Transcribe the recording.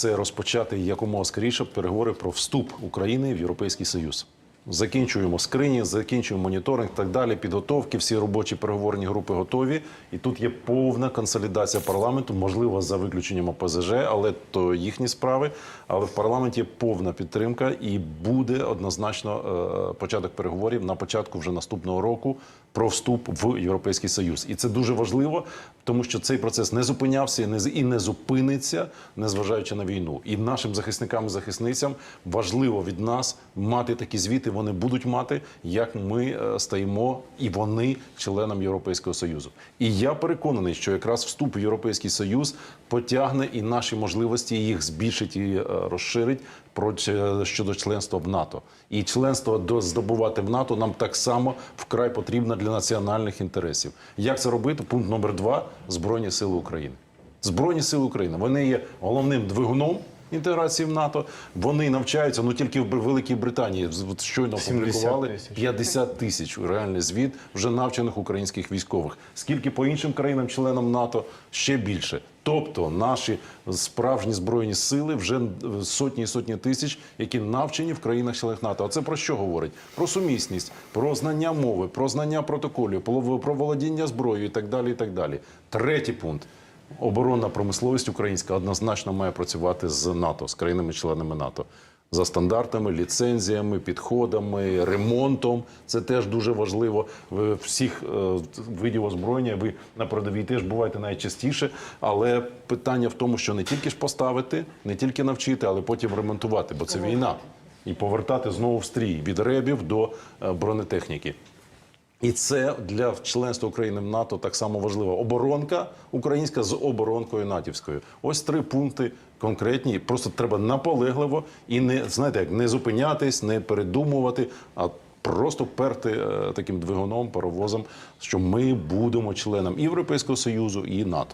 це розпочати якомога скоріше переговори про вступ України в Європейський Союз. Закінчуємо скрині, закінчуємо моніторинг, так далі. Підготовки, всі робочі переговорні групи готові. І тут є повна консолідація парламенту, можливо, за виключенням ОПЗЖ, але то їхні справи. Але в парламенті є повна підтримка, і буде однозначно е, початок переговорів на початку вже наступного року про вступ в Європейський Союз. І це дуже важливо, тому що цей процес не зупинявся і не зупиниться, незважаючи на війну. І нашим захисникам і захисницям важливо від нас мати такі звіти. Вони будуть мати, як ми е, стаємо і вони членом Європейського союзу. І я переконаний, що якраз вступ в Європейський Союз потягне і наші можливості, їх збільшить і е, розширить про щодо членства в НАТО. І членство до здобувати в НАТО нам так само вкрай потрібно для національних інтересів. Як це робити? Пункт номер два збройні сили України. Збройні сили України вони є головним двигуном. Інтеграції в НАТО вони навчаються ну тільки в Великій Британії. от Щойно 70 опублікували 50 тисяч реальний звіт вже навчених українських військових. Скільки по іншим країнам-членам НАТО ще більше. Тобто наші справжні збройні сили вже е, сотні і сотні тисяч, які навчені в країнах-членах НАТО. А це про що говорить? Про сумісність, про знання мови, про знання протоколів, про про володіння зброєю і так далі. І так далі. Третій пункт. Оборонна промисловість українська однозначно має працювати з НАТО, з країнами-членами НАТО. За стандартами, ліцензіями, підходами, ремонтом. Це теж дуже важливо. В всіх е, видів озброєння ви на передовій теж буваєте найчастіше. Але питання в тому, що не тільки ж поставити, не тільки навчити, але потім ремонтувати, бо це війна. І повертати знову в стрій від ребів до е, бронетехніки. І це для членства України в НАТО так само важливо. Оборонка українська з оборонкою натівською. Ось три пункти конкретні. Просто треба наполегливо і не знаєте, як не зупинятись, не передумувати, а просто перти е, таким двигуном, паровозом, що ми будемо членом Європейського союзу, і НАТО.